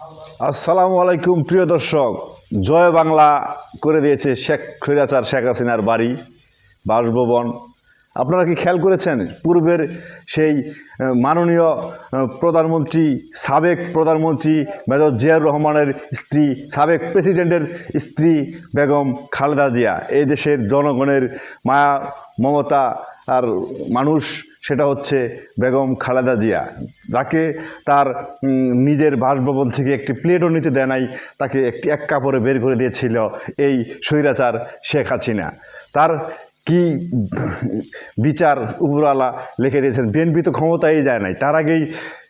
আসসালামু আলাইকুম প্রিয় দর্শক। জয় বাংলা করে দিয়েছে শেখ খৈরাচার শেখ হাসিনার বাড়ি, বাসভবন। আপনারা কি খেয়াল করেছেন? পূর্বের সেই মাননীয় প্রধানমন্ত্রী, সাবেক প্রধানমন্ত্রী মেজর জিয়াউর রহমানের স্ত্রী, সাবেক প্রেসিডেন্টের স্ত্রী বেগম খালেদা জিয়া। এই দেশের জনগণের মায়া, মমতা আর মানুষ সেটা হচ্ছে বেগম খালেদা জিয়া, যাকে তার নিজের বাসভবন থেকে একটি প্লেটও নিতে দেয় নাই, তাকে একটি এক কাপড়ে বের করে দিয়েছিল এই স্বৈরাচার শেখ হাসিনা। তার কি বিচার উপরওয়ালা লিখে দিয়েছেন, বিএনপি তো ক্ষমতায় যায় নাই, তার আগেই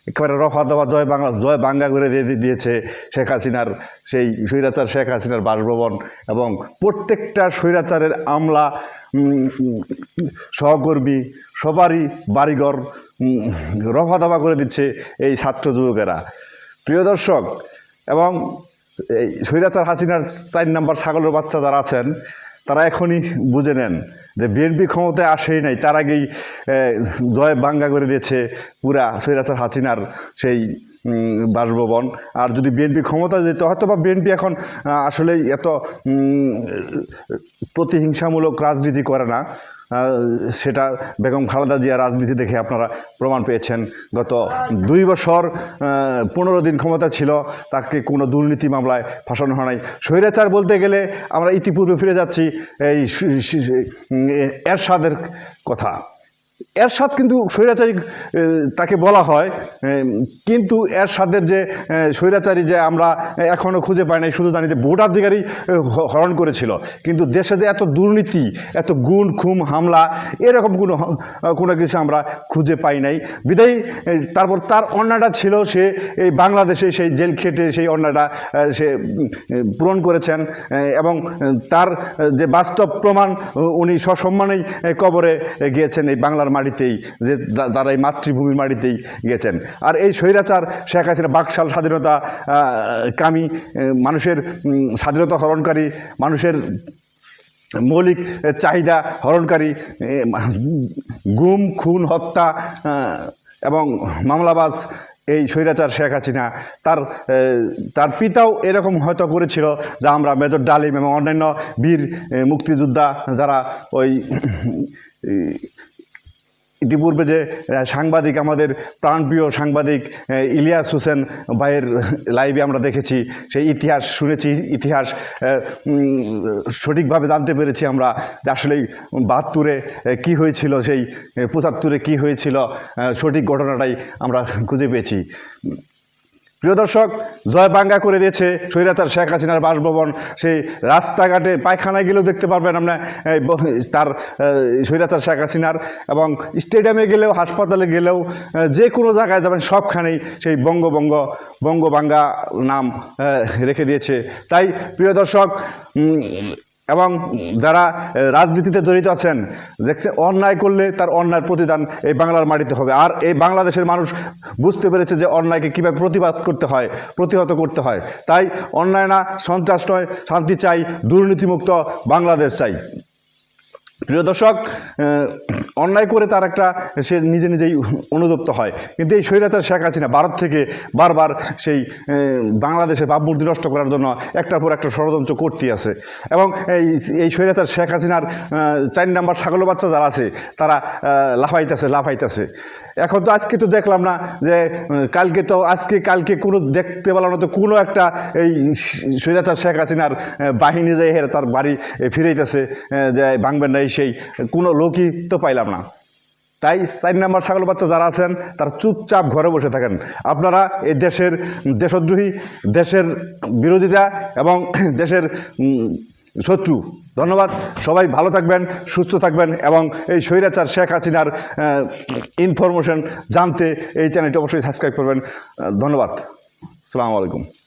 একেবারে রফা দফা জয় বাংলা, জয় বাঙ্গা করে দিয়ে দিয়েছে শেখ হাসিনার, সেই স্বৈরাচার শেখ হাসিনার বাসভবন এবং প্রত্যেকটা স্বৈরাচারের আমলা সহকর্মী, সবারই বাড়িঘর রফা দফা করে দিচ্ছে এই ছাত্র যুবকেরা। প্রিয় দর্শক, এবং এই স্বৈরাচার হাসিনার চার নাম্বার ছাগলের বাচ্চা যারা আছেন, তারা এখনই বুঝে নেন যে বিএনপি ক্ষমতায় আসেই নাই। তার আগেই জয় বাঙ্গা করে দিয়েছে পুরা স্বৈরাচার হাসিনার সেই বাসভবন। আর যদি বিএনপি ক্ষমতা যেত হয়তো বা বিএনপি এখন আহ, আসলেই এত প্রতিহিংসামূলক রাজনীতি করে না। সেটা বেগম খালেদা জিয়া রাজনীতি দেখে আপনারা প্রমাণ পেয়েছেন। গত দুই বছর পনেরো দিন ক্ষমতা ছিল তাকে কোনো দুর্নীতি মামলায় ফাঁসানো হয় নাই। স্বৈরাচার বলতে গেলে আমরা ইতিপূর্বে ফিরে যাচ্ছি এই এরশাদের কথা। এরশাদ কিন্তু স্বৈরাচারী তাকে বলা হয় কিন্তু এরশাদের যে স্বৈরাচারী যে আমরা এখনও খুঁজে পাই নাই শুধু জানি যে ভোটাধিকারী এ, হরণ করেছিল। কিন্তু দেশে যে এত দুর্নীতি এত গুণ খুম হামলা এরকম কোনো কোনো কিছু আমরা খুঁজে পাই নাই। বিদায়ী তারপর তার অন্যটা ছিল সে এই বাংলাদেশে সেই জেল খেটে সেই অন্যটা সে পূরণ করেছেন এবং তার যে বাস্তব প্রমাণ উনি সসম্মানেই কবরে গিয়েছেন এই বাংলার মাটিতেই, যে তারা এই মাতৃভূমির মাটিতেই গেছেন। আর এই স্বৈরাচার শেখ হাসিনা বাকশাল স্বাধীনতা কামী মানুষের স্বাধীনতা হরণকারী, মানুষের মৌলিক চাহিদা হরণকারী গুম, খুন, হত্যা এবং মামলাবাজ এই স্বৈরাচার শেখ হাসিনা, তার তার পিতাও এরকম হয়তো করেছিল, যা আমরা মেজর ডালিম এবং অন্যান্য বীর মুক্তিযোদ্ধা যারা ওই ইতিপূর্বে যে সাংবাদিক, আমাদের প্রাণপ্রিয় সাংবাদিক ইলিয়াস হোসেন ভাইয়ের লাইভে আমরা দেখেছি, সেই ইতিহাস শুনেছি, ইতিহাস সঠিকভাবে জানতে পেরেছি আমরা যে আসলে বাহাত্তরে কী হয়েছিল, সেই পঁচাত্তরে কী হয়েছিল সঠিক ঘটনাটাই আমরা খুঁজে পেয়েছি। প্রিয় দর্শক, জয় বাঙ্গা করে দিয়েছে স্বৈরাচার শেখ হাসিনার বাসভবন। সেই রাস্তাঘাটে পায়খানায় গেলেও দেখতে পারবেন ব- তার স্বৈরাচার শেখ হাসিনার। এবং স্টেডিয়ামে গেলেও, হাসপাতালে গেলেও যে কোনো জায়গায় যাবেন, সবখানেই সেই বঙ্গবঙ্গ বঙ্গবাঙ্গা নাম রেখে দিয়েছে। তাই, প্রিয় দর্শক এবং যারা রাজনীতিতে জড়িত আছেন, দেখছে অন্যায় করলে তার অন্যায়ের প্রতিদান এই বাংলার মাটিতে হবে। আর এই বাংলাদেশের মানুষ বুঝতে পেরেছে যে অন্যায়কে কীভাবে প্রতিবাদ করতে হয়, প্রতিহত করতে হয়। তাই অন্যায় না সন্ত্রাস নয়, শান্তি চাই, দুর্নীতিমুক্ত বাংলাদেশ চাই। প্রিয় দর্শক অন্যায় করে তার একটা সে নিজে নিজেই অনুতপ্ত হয়। কিন্তু এই স্বৈরাচার শেখ হাসিনা ভারত থেকে বারবার সেই বাংলাদেশের ভাবমূর্তি নষ্ট করার জন্য একটার পর একটা ষড়যন্ত্র করতেই আছে। এবং এই এই স্বৈরাচার শেখ হাসিনার চার নাম্বার ছাগল বাচ্চা যারা আছে, তারা লাফাইতেছে লাফাইতেছে। এখন তো আজকে তো দেখলাম না যে কালকে তো আজকে, কালকে কোনো দেখতে পেলাম না তো কোনো একটা এই স্বৈরাচার শেখ হাসিনার বাহিনী যে তার বাড়ি ফিরাইতেছে যে ভাঙবেন না এই সেই, কোনো লোকই তো পাইলাম না। তাই চার নাম্বার ছাগল বাচ্চা যারা আছেন, তারা চুপচাপ ঘরে বসে থাকেন। আপনারা এই দেশের দেশদ্রোহী, দেশের বিরোধিতা এবং দেশের শত্রু। ধন্যবাদ। সবাই ভালো থাকবেন, সুস্থ থাকবেন এবং এই স্বৈরাচার শেখ হাসিনার ইনফরমেশন জানতে এই চ্যানেলটি অবশ্যই সাবস্ক্রাইব করবেন। ধন্যবাদ। আসসালামু আলাইকুম।